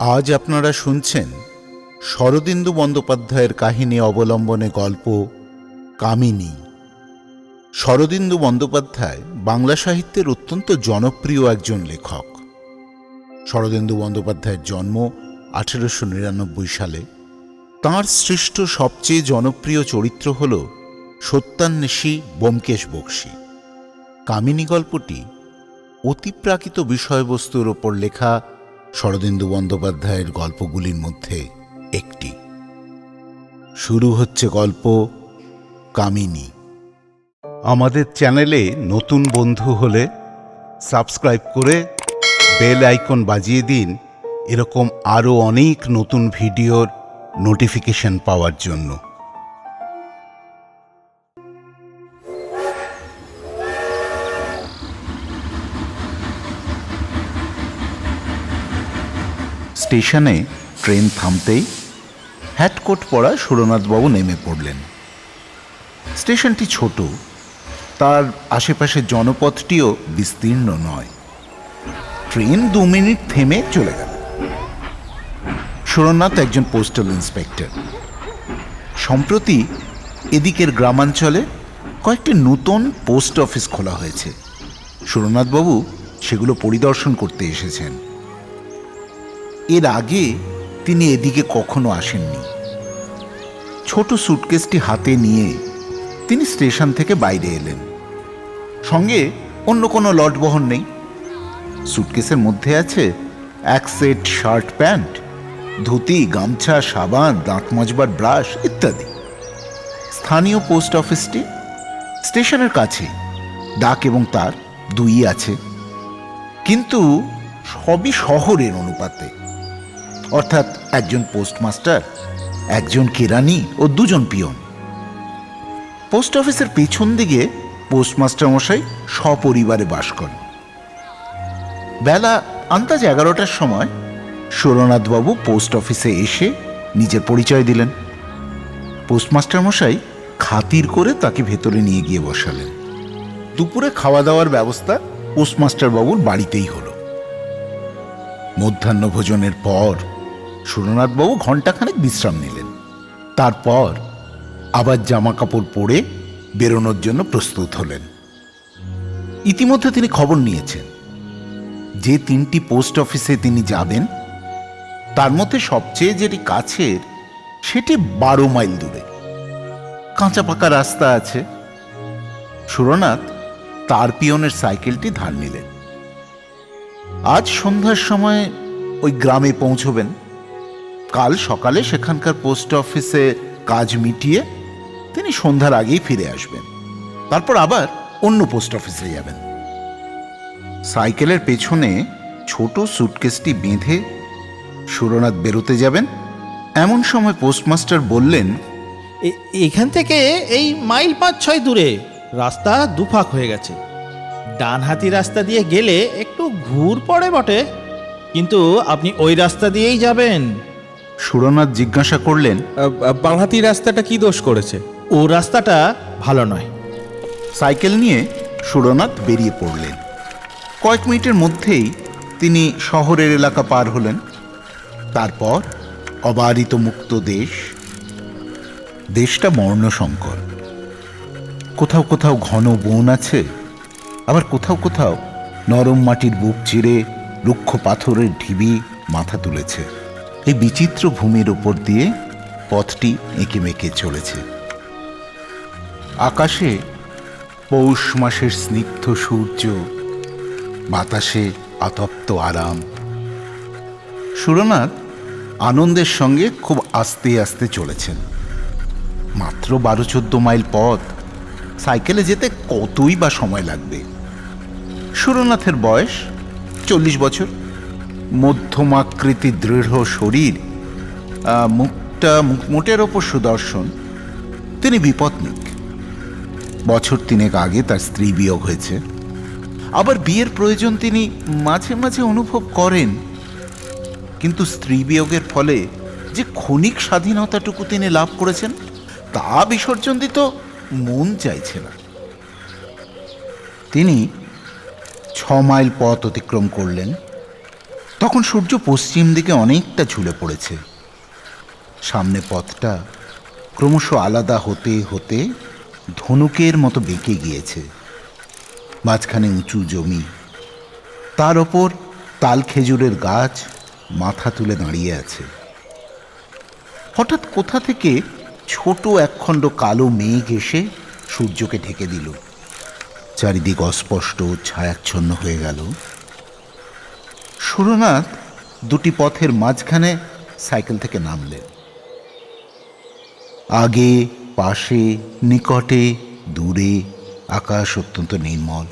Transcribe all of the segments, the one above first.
আজ আপনারা শুনছেন শরদিন্দু বন্দ্যোপাধ্যায়ের কাহিনী অবলম্বনে গল্প কামিনী। শরদিন্দু বন্দ্যোপাধ্যায় বাংলা সাহিত্যের অত্যন্ত জনপ্রিয় একজন লেখক। শরদিন্দু বন্দ্যোপাধ্যায়ের জন্ম আঠেরোশো নিরানব্বই সালে। তাঁর সৃষ্ট সবচেয়ে জনপ্রিয় চরিত্র হল সত্যান্বেষী ব্যোমকেশ বক্সী। কামিনী গল্পটি অতিপ্রাকৃত বিষয়বস্তুর ওপর লেখা শরদিন্দু বন্দ্যোপাধ্যায়ের গল্পগুলির মধ্যে একটি। শুরু হচ্ছে গল্প কামিনী। আমাদের চ্যানেলে নতুন বন্ধু হলে সাবস্ক্রাইব করে বেল আইকন বাজিয়ে দিন। এরকম আরও অনেক নতুন ভিডিওর নোটিফিকেশন পাওয়ার জন্য। স্টেশনে ট্রেন থামতেই হ্যাটকোট পরা সুরনাথবাবু নেমে পড়লেন। স্টেশনটি ছোট, তার আশেপাশের জনপথটিও বিস্তীর্ণ নয়। ট্রেন দু মিনিট থেমে চলে গেল। সুরনাথ একজন পোস্টাল ইন্সপেক্টর। সম্প্রতি এদিকের গ্রামাঞ্চলে কয়েকটি নতুন পোস্ট অফিস খোলা হয়েছে। সুরনাথবাবু সেগুলো পরিদর্শন করতে এসেছেন। এর আগে তিনি এদিকে কখনো আসেননি। ছোট সুটকেসটি হাতে নিয়ে তিনি স্টেশন থেকে বাইরে এলেন। সঙ্গে অন্য কোনো লট বহন নেই। সুটকেসের মধ্যে আছে এক সেট শার্ট প্যান্ট, ধুতি, গামছা, সাবান, দাঁত মাজবার ব্রাশ ইত্যাদি। স্থানীয় পোস্ট অফিসটি স্টেশনের কাছে, ডাক এবং তার দুই আছে। কিন্তু সবই শহরের অনুপাতে। অর্থাৎ একজন পোস্টমাস্টার, একজন কেরানি ও দুজন পিয়ন। পোস্ট অফিসের পেছন দিকে পোস্টমাস্টার মশাই সপরিবারে বাস করেন। বেলা আন্দাজ এগারোটার সময় সুরনাথবাবু পোস্ট অফিসে এসে নিজের পরিচয় দিলেন। পোস্টমাস্টার মশাই খাতির করে তাকে ভেতরে নিয়ে গিয়ে বসালেন। দুপুরে খাওয়া দাওয়ার ব্যবস্থা পোস্টমাস্টার বাবুর বাড়িতেই হলো। মধ্যাহ্ন ভোজনের পর সুরনাথবাবু ঘণ্টাখানেক বিশ্রাম নিলেন। তারপর আবার জামা কাপড় পরে বেরোনোর জন্য প্রস্তুত হলেন। ইতিমধ্যে তিনি খবর নিয়েছেন, যে তিনটি পোস্ট অফিসে তিনি যাবেন, তার মধ্যে সবচেয়ে যেটি কাছের, সেটি বারো মাইল দূরে। কাঁচা পাকা রাস্তা আছে। সুরনাথ তার পিয়নের সাইকেলটি ধার নিলেন। আজ সন্ধ্যার সময় ওই গ্রামে পৌঁছবেন। কাল সকালে সেখানকার পোস্ট অফিসে কাজ মিটিয়ে তিনি সন্ধ্যার আগেই ফিরে আসবেন। তারপর আবার অন্য পোস্ট অফিসে যাবেন। সাইকেলের পেছনে ছোট সুটকেসটি বেঁধে সুরনাথ বেরোতে যাবেন। এমন সময় পোস্টমাস্টার বললেন এখান থেকে এই মাইল পাঁচ ছয় দূরে রাস্তা দুফাক হয়ে গেছে। ডানহাতি রাস্তা দিয়ে গেলে একটু ঘুর পড়ে বটে। কিন্তু আপনি ওই রাস্তা দিয়েই যাবেন। সুরনাথ জিজ্ঞাসা করলেন বাংহাতি রাস্তাটা কি দোষ করেছে? ও রাস্তাটা ভালো নয়। সাইকেল নিয়ে সুরনাথ বেরিয়ে পড়লেন। কয়েক মিনিটের মধ্যেই তিনি শহরের এলাকা পার হলেন। তারপর অবারিত মুক্ত দেশ। দেশটা মর্ণসংকর কোথাও কোথাও ঘন বন আছে আবার কোথাও কোথাও নরম মাটির বুক চিরে রুক্ষ পাথরের ঢিবি মাথা তুলেছে। এই বিচিত্র ভূমির ওপর দিয়ে পথটি এঁকে মেঁকে চলেছে। আকাশে পৌষ মাসের স্নিগ্ধ সূর্য, বাতাসে আতপ্ত আরাম। সুরনাথ আনন্দের সঙ্গে খুব আস্তে আস্তে চলেছেন। মাত্র বারো চোদ্দ মাইল পথ, সাইকেলে যেতে কতই বা সময় লাগবে? সুরনাথের বয়স চল্লিশ বছর। মধ্যমাকৃতি দৃঢ় শরীর মুখটা মুখ- মোটের ওপর সুদর্শন, তিনি বিপত্নিক। বছর তিনেক আগে তার স্ত্রী বিয়োগ হয়েছে। আবার বিয়ের প্রয়োজন তিনি মাঝে মাঝে অনুভব করেন। কিন্তু স্ত্রী বিয়োগের ফলে যে ক্ষণিক স্বাধীনতাটুকু তিনি লাভ করেছেন, তা বিসর্জন দিত মন চাইছে না। তিনি ছ মাইল পথ অতিক্রম করলেন। তখন সূর্য পশ্চিম দিকে অনেকটা ঝুলে পড়েছে। সামনে পথটা ক্রমশ আলাদা হতে হতে ধনুকের মতো বেঁকে গিয়েছে। মাঝখানে উঁচু জমি। তার ওপর তাল খেজুরের গাছ মাথা তুলে দাঁড়িয়ে আছে। হঠাৎ কোথা থেকে ছোট একখণ্ড কালো মেঘ এসে সূর্যকে ঢেকে দিল। চারিদিক অস্পষ্ট ছায়াচ্ছন্ন হয়ে গেল। সুরনাথ দুটি পথের মাঝখানে সাইকেল থেকে নামলেন। আগে, পাশে, নিকটে, দূরে, আকাশ অত্যন্ত নির্মল।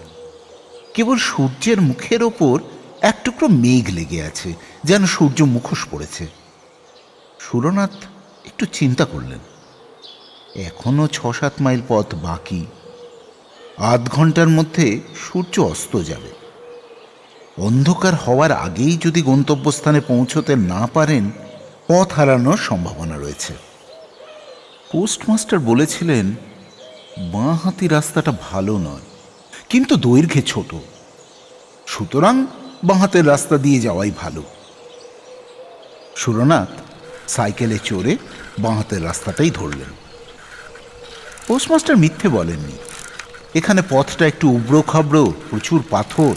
কেবল সূর্যের মুখের ওপর এক টুকরো মেঘ লেগে আছে, যেন সূর্য মুখোশ পড়েছে। সুরনাথ একটু চিন্তা করলেন। এখনও ছ সাত মাইল পথ বাকি। আধ ঘণ্টার মধ্যে সূর্য অস্ত যাবে। অন্ধকার হওয়ার আগেই যদি গন্তব্যস্থানে পৌঁছতে না পারেন, পথ হারানোর সম্ভাবনা রয়েছে। পোস্টমাস্টার বলেছিলেন, বাঁ হাতি রাস্তাটা ভালো নয়, কিন্তু দৈর্ঘ্যে ছোট। সুতরাং বাঁ হাতের রাস্তা দিয়ে যাওয়াই ভালো। সুরনাথ সাইকেলে চড়ে বাঁ হাতের রাস্তাটাই ধরলেন। পোস্টমাস্টার মিথ্যে বলেননি। এখানে পথটা একটু উবড়ো খাবড়ো প্রচুর পাথর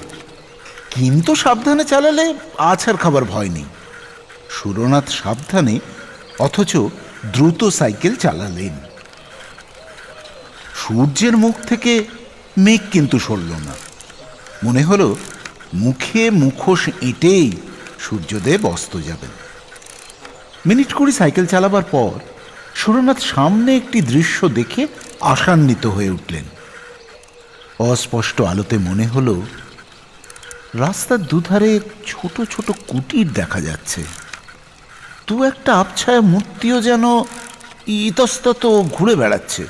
কিন্তু সাবধানে চালালে আছার খাবার ভয় নেই। সুরনাথ সাবধানে, অথচ দ্রুত সাইকেল চালালেন। সূর্যের মুখ থেকে মেঘ কিন্তু সরল না। মনে হলো মুখে মুখোশ এঁটেই সূর্যদেব অস্ত যাবেন। মিনিট কুড়ি সাইকেল চালাবার পর সুরনাথ সামনে একটি দৃশ্য দেখে আশান্বিত হয়ে উঠলেন। অস্পষ্ট আলোতে মনে হলো রাস্তার দুধারে ছোট ছোট কুটির দেখা যাচ্ছে। দু একটা আবছায়া মূর্তিও যেন ইতস্তত ঘুরে বেড়াচ্ছে।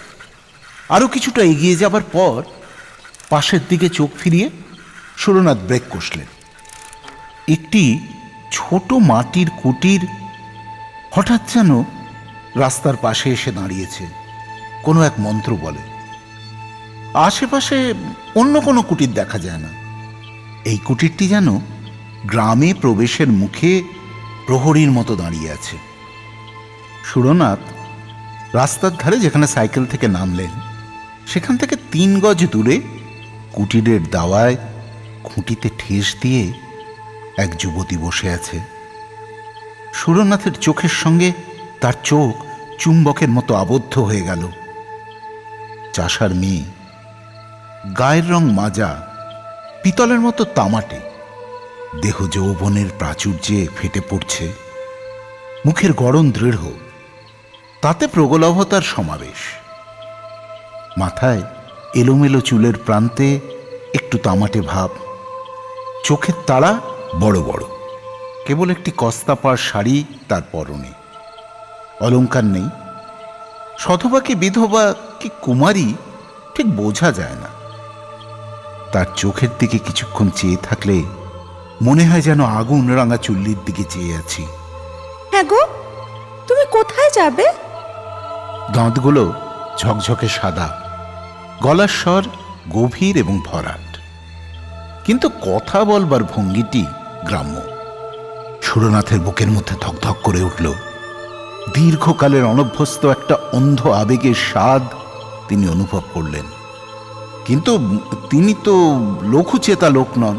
আরও কিছুটা এগিয়ে যাবার পর পাশের দিকে চোখ ফিরিয়ে সুরনাথ ব্রেক কষলেন। একটি ছোট মাটির কুটির হঠাৎ যেন রাস্তার পাশে এসে দাঁড়িয়েছে, কোনো এক মন্ত্র বলে। আশেপাশে অন্য কোনো কুটির দেখা যায় না। এই কুটিরটি যেন গ্রামে প্রবেশের মুখে প্রহরীর মতো দাঁড়িয়ে আছে। সুরনাথ রাস্তার ধারে যেখানে সাইকেল থেকে নামলেন, সেখান থেকে তিন গজ দূরে কুটিরের দাওয়ায় খুঁটিতে ঠেস দিয়ে এক যুবতী বসে আছে। সুরনাথের চোখের সঙ্গে তার চোখ চুম্বকের মতো আবদ্ধ হয়ে গেল। চাষার মেয়ে, গায়ের রং মাজা পিতলের মতো তামাটে। দেহ যৌবনের প্রাচুর্যে ফেটে পড়ছে। মুখের গড়ন দৃঢ়। তাতে প্রগলভতার সমাবেশ। মাথায় এলোমেলো চুলের প্রান্তে একটু তামাটে ভাব। চোখের তারা বড় বড়। কেবল একটি কস্তাপার শাড়ি তার পরনে। অলংকার নেই। সধবা কি বিধবা কি কুমারী ঠিক বোঝা যায় না। তার চোখের দিকে কিছুক্ষণ চেয়ে থাকলে মনে হয় যেন আগুন রাঙা চুল্লির দিকে চেয়ে আছি। হ্যাঁ গো তুমি কোথায় যাবে? দাঁতগুলো ঝকঝকে সাদা গলার স্বর গভীর এবং ভরাট। কিন্তু কথা বলবার ভঙ্গিটি গ্রাম্য। সুরনাথের বুকের মধ্যে ধকধক করে উঠল। দীর্ঘকালের অনভ্যস্ত একটা অন্ধ আবেগের স্বাদ তিনি অনুভব করলেন। কিন্তু তিনি তো লঘুচেতা লোক নন।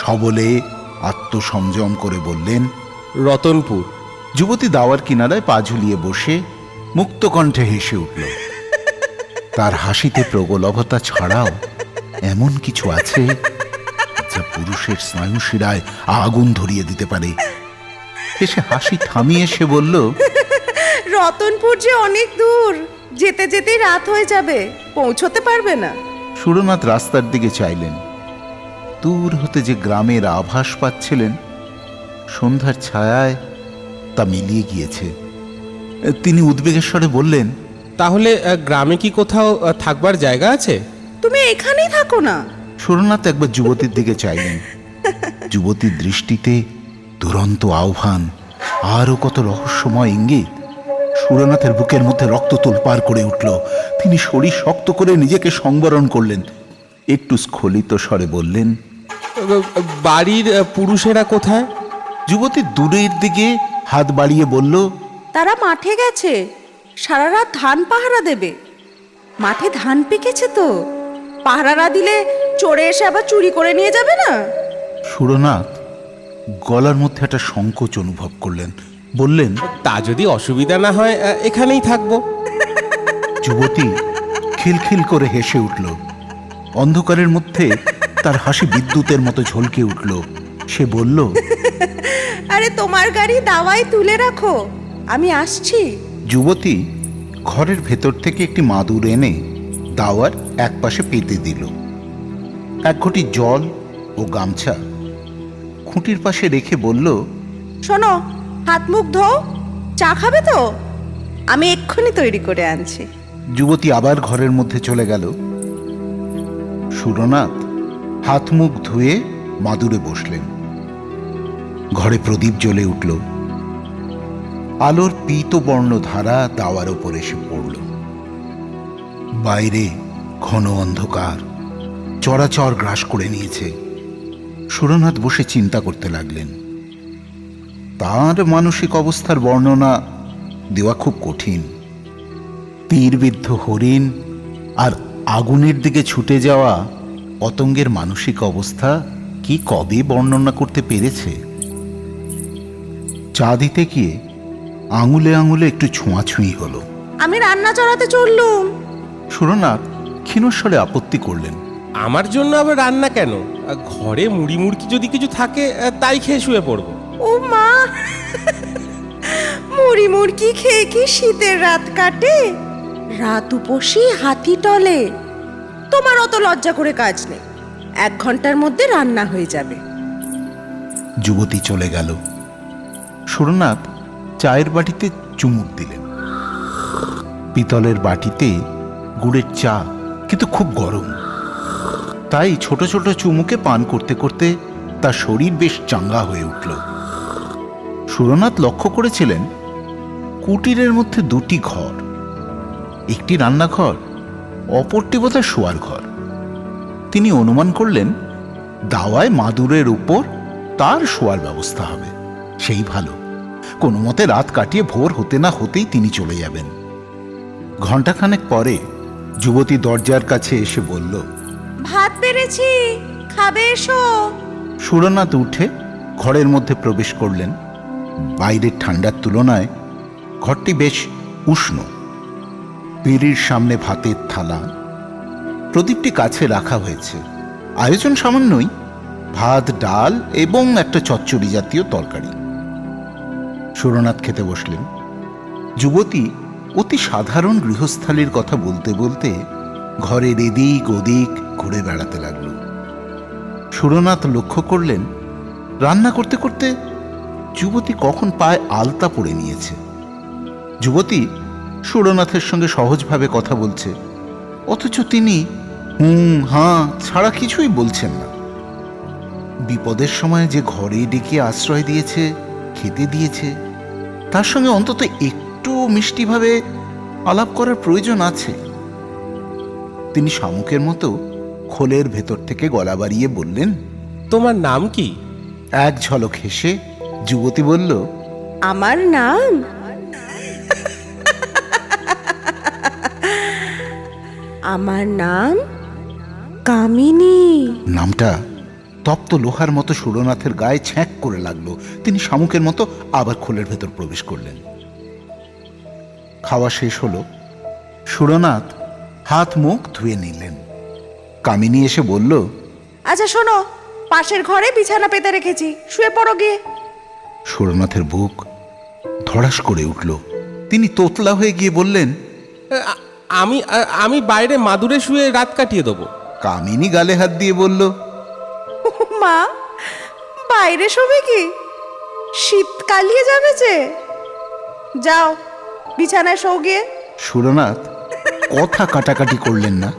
সবলে আত্মসংযম করে বললেন রতনপুর। যুবতী দাওয়ার কিনারায় পা ঝুলিয়ে বসে মুক্তকণ্ঠে হেসে উঠল। তার হাসিতে প্রগলভতা ছাড়াও এমন কিছু আছে যা পুরুষের স্নায়ুশিরায় আগুন ধরিয়ে দিতে পারে। এসে হাসি থামিয়ে সে বলল রতনপুর যে অনেক দূর। যেতে যেতেই রাত হয়ে যাবে পৌঁছতে পারবে না। সুরনাথ রাস্তার দিকে চাইলেন। দূর হতে যে গ্রামের আভাস পাচ্ছিলেন সন্ধ্যার ছায়ায় তা মিলিয়ে গিয়েছে। তিনি উদ্বেগেশ্বরে বললেন তাহলে গ্রামে কি কোথাও থাকবার জায়গা আছে? তুমি এখানেই থাকো না। সুরনাথ একবার যুবতীর দিকে চাইলেন। যুবতীর দৃষ্টিতে দুরন্ত আহ্বান আরও কত রহস্যময় ইঙ্গিত। সুরনাথের বুকের মধ্যে রক্ত তোলপার করে উঠল। তিনি শরীর শক্ত করে নিজেকে সংবরণ করলেন। একটু স্খলিত স্বরে বললেন বাড়ির পুরুষেরা কোথায়? যুবতী দূরের দিকে হাত বাড়িয়ে বলল তারা মাঠে গেছে। সারা রাত ধান পাহারা দেবে। মাঠে ধান পেকেছে তো। পাহারা দিলে চড়ে এসে আবার চুরি করে নিয়ে যাবে না? সুরনাথ গলার মধ্যে একটা সংকোচ অনুভব করলেন। বললেন তা যদি অসুবিধা না হয় এখানেই থাকব। যুবতী খিলখিল করে হেসে উঠল। অন্ধকারের মধ্যে তার হাসি বিদ্যুতের মতো ঝলকে উঠল। সে বলল আরে তোমার গাড়ি দাওয়ায় তুলে রাখো আমি আসছি। যুবতী ঘরের ভেতর থেকে একটি মাদুর এনে দাওয়ার এক পাশে পেতে দিল। এক ঘটি জল ও গামছা খুঁটির পাশে রেখে বলল শোনো হাত মুখ ধো চা খাবে তো? আমি এক্ষুনি তৈরি করে আনছি। যুবতী আবার ঘরের মধ্যে চলে গেল। সুরনাথ হাত মুখ ধুয়ে মাদুরে বসলেন। ঘরে প্রদীপ জ্বলে উঠল। আলোর পীতবর্ণ ধারা দাওয়ার ওপর এসে পড়ল। বাইরে ঘন অন্ধকার। চরাচর গ্রাস করে নিয়েছে। সুরনাথ বসে চিন্তা করতে লাগলেন। তার মানসিক অবস্থার বর্ণনা দেওয়া খুব কঠিন। তীরবিদ্ধ হরিণ আর আগুনের দিকে ছুটে যাওয়া পতঙ্গের মানসিক অবস্থা কি কবে বর্ণনা করতে পেরেছে? চা দিতে গিয়ে আঙুলে আঙুলে একটু ছোঁয়াছুঁই হলো। আমি রান্না চড়াতে চললুম। সুরনাথ ক্ষীণস্বরে আপত্তি করলেন। আমার জন্য আবার রান্না কেন? ঘরে মুড়ি মুড়কি যদি কিছু থাকে তাই খেয়ে শুয়ে পড়ব। ও মা, মুড়ি মুড়কি খেয়ে কি শীতের রাত কাটে? রাত উপসী হাতি টলে। তোমার অত লজ্জা করে কাজ নেই, এক ঘণ্টার মধ্যে রান্না হয়ে যাবে। যুবতী চলে গেল। সুরনাথ চায়ের বাটিতে চুমুক দিলেন। পিতলের বাটিতে গুড়ের চা, কিন্তু খুব গরম। তাই ছোট ছোট চুমুকে পান করতে করতে তার শরীর বেশ চাঙ্গা হয়ে উঠল। সুরনাথ লক্ষ্য করেছিলেন কুটিরের মধ্যে দুটি ঘর। একটি রান্নাঘর অপরটি বোধহয় শোয়ার ঘর। তিনি অনুমান করলেন দাওয়ায় মাদুরের উপর তার শোয়ার ব্যবস্থা হবে। সেই ভালো। কোনো মতে রাত কাটিয়ে ভোর হতে না হতেই তিনি চলে যাবেন। ঘণ্টাখানেক পরে যুবতী দরজার কাছে এসে বলল ভাত পেরেছি খাবে এসো। সুরনাথ উঠে ঘরের মধ্যে প্রবেশ করলেন। বাইরের ঠান্ডার তুলনায় ঘরটি বেশ উষ্ণ। পিঁড়ির সামনে ভাতের থালা, প্রদীপটি কাছে রাখা হয়েছে। আয়োজন সামান্যই, ভাত, ডাল এবং একটা চচ্চড়ি জাতীয় তরকারি। সুরনাথ খেতে বসলেন। যুবতী অতি সাধারণ গৃহস্থালির কথা বলতে বলতে ঘরের এদিক ওদিক ঘুরে বেড়াতে লাগল। সুরনাথ লক্ষ্য করলেন, রান্না করতে করতে যুবতী কখন পায়ে আলতা পড়ে নিয়েছে? যুবতী সুরনাথের সঙ্গে সহজভাবে কথা বলছে অথচ তিনি হুম হাঁ ছাড়া কিছুই বলছেন না। বিপদের সময় যে ঘরে ডেকে আশ্রয় দিয়েছে খেতে দিয়েছে তার সঙ্গে অন্তত একটু মিষ্টিভাবে আলাপ করার প্রয়োজন আছে। তিনি শামুকের মতো খোলের ভেতর থেকে গলা বাড়িয়ে বললেন তোমার নাম কি? এক ঝলক হেসে যুবতী বলল আমার নাম? আমার নাম কামিনী। নামটা তপ্ত লোহার মতো সুরনাথের গায়ে ছ্যাঁক করে লাগল। তিনি শামুকের মতো আবার খোলের ভেতর প্রবেশ করলেন। খাওয়া শেষ হলো। সুরনাথ হাত মুখ ধুয়ে নিলেন। কামিনী এসে বলল আচ্ছা শোনো পাশের ঘরে বিছানা পেতে রেখেছি। শুয়ে পড়ো গিয়ে। সুরনাথের বুক ধড়াস করে উঠল। তিনি তোতলা হয়ে গিয়ে বললেন আমি আমি বাইরে মাদুরে শুয়ে রাত কাটিয়ে দেবো। কামিনী গালে হাত দিয়ে বলল মা বাইরে শোবে কি? শীত কালিয়ে যাবে যে। যাও বিছানায় শো গিয়ে। সুরনাথ কথা কাটাকাটি করলেন না।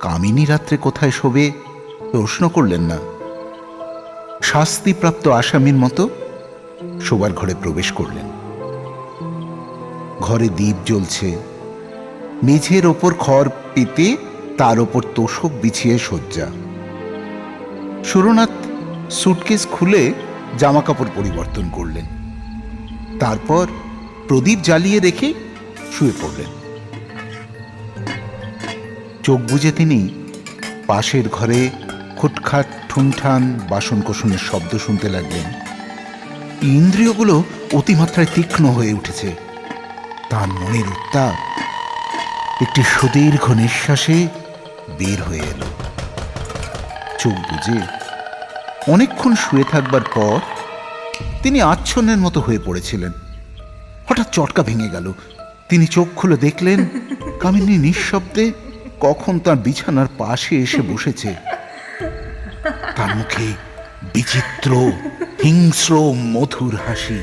কামিনী রাত্রে কোথায় শোবে প্রশ্ন করলেন না। শাস্তিপ্রাপ্ত আসামির মতো শোবার ঘরে প্রবেশ করলেন। ঘরে দ্বীপ জ্বলছে। মেঝের ওপর খড় পেতে তার ওপর তোষক বিছিয়ে শয্যা। সুরনাথ সুটকেস খুলে জামা কাপড় পরিবর্তন করলেন। তারপর প্রদীপ জ্বালিয়ে রেখে শুয়ে পড়লেন। চোখ বুজে তিনি পাশের ঘরে খুটখাট, ঠুনঠান বাসন কোসনের শব্দ শুনতে লাগলেন। ইন্দ্রিয়গুলো অতিমাত্রায় তীক্ষ্ণ হয়ে উঠেছে। তার মনের উত্তাপ একটি সুদীর্ঘ নিঃশ্বাসে বের হয়ে এলো। চোখ বুঝে অনেকক্ষণ শুয়ে থাকবার পর তিনি আচ্ছন্নের মতো হয়ে পড়েছিলেন। হঠাৎ চটকা ভেঙে গেল। তিনি চোখ খুলে দেখলেন কামিনী নিঃশব্দে কখন তার বিছানার পাশে এসে বসেছে। তার মুখে বিচিত্র হিংস্র মধুর হাসি।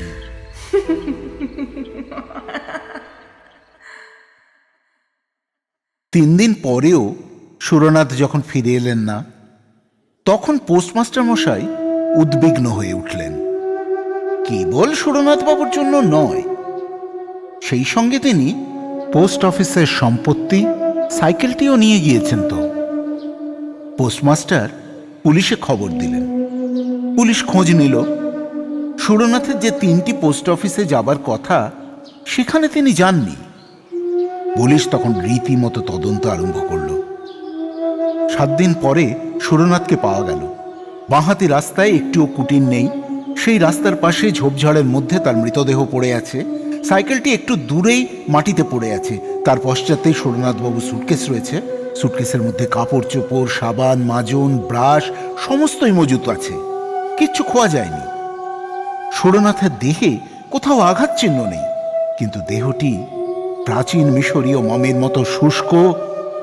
তিন দিন পরেও সুরনাথ যখন ফিরে এলেন না, তখন পোস্টমাস্টার মশাই উদ্বিগ্ন হয়ে উঠলেন। কেবল সুরনাথ বাবুর জন্য নয়? সেই সঙ্গে তিনি পোস্ট অফিসের সম্পত্তি, সাইকেলটিও নিয়ে গিয়েছেন তো। পোস্টমাস্টার পুলিশে খবর দিলেন। পুলিশ খোঁজ নিল। সুরনাথের যে তিনটি পোস্ট অফিসে যাবার কথা, সেখানে তিনি যাননি। পুলিশ তখন রীতিমতো তদন্ত আরম্ভ করল। সাত দিন পরে সুরনাথকে পাওয়া গেল। বাঁহাতি রাস্তায় একটিও কুটির নেই। সেই রাস্তার পাশে ঝোপঝাড়ের মধ্যে তার মৃতদেহ পড়ে আছে। সাইকেলটি একটু দূরেই মাটিতে পড়ে আছে। তার পশ্চাতেই সুরনাথবাবু সুটকেস রয়েছে। সুটকেসের মধ্যে কাপড়, চোপড়, সাবান, মাজন, ব্রাশ, সমস্তই মজুত আছে। কিচ্ছু খোয়া যায়নি। সুরনাথের দেহে কোথাও আঘাত চিহ্ন নেই, কিন্তু দেহটি প্রাচীন মিশরীয় মমের মতো শুষ্ক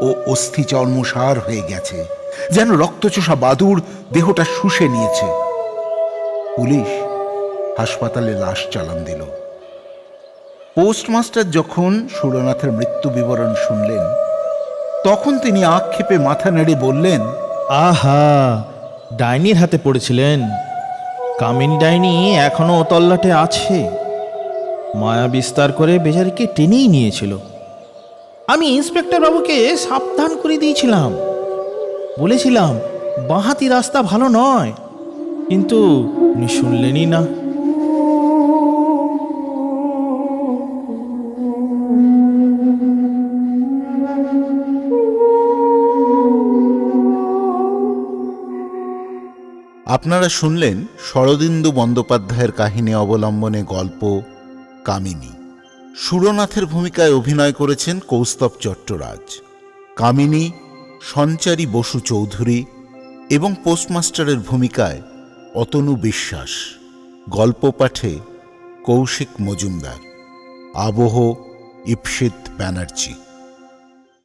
ও অস্থি চর্মসার হয়ে গেছে, যেন রক্তচোষা বাদুর দেহটা শুষে নিয়েছে। পুলিশ হাসপাতালে লাশ চালান দিল। পোস্টমাস্টার যখন সুরনাথের মৃত্যু বিবরণ শুনলেন, তখন তিনি আক্ষেপে মাথা নেড়ে বললেন, আহা, ডাইনির হাতে পড়েছিলেন। কামিনী ডাইনি এখনও তল্লাটে আছে। মায়া বিস্তার করে বেজারিকে টেনেই নিয়েছিল। আমি ইন্সপেক্টর বাবুকে সাবধান করে দিয়েছিলাম। বলেছিলাম, বাঁহাতি রাস্তা ভালো নয়। কিন্তু উনি শুনলেনই না। আপনারা শুনলেন শরদিন্দু বন্দ্যোপাধ্যায়ের কাহিনী অবলম্বনে গল্প, কামিনী। সুরনাথের ভূমিকায় অভিনয় করেছেন কৌস্তব চট্টরাজ। কামিনী, সঞ্চারী বসু চৌধুরী এবং পোস্টমাস্টারের ভূমিকায় অতনু বিশ্বাস। গল্প পাঠে কৌশিক মজুমদার। আবহ ইপসিত ব্যানার্জী।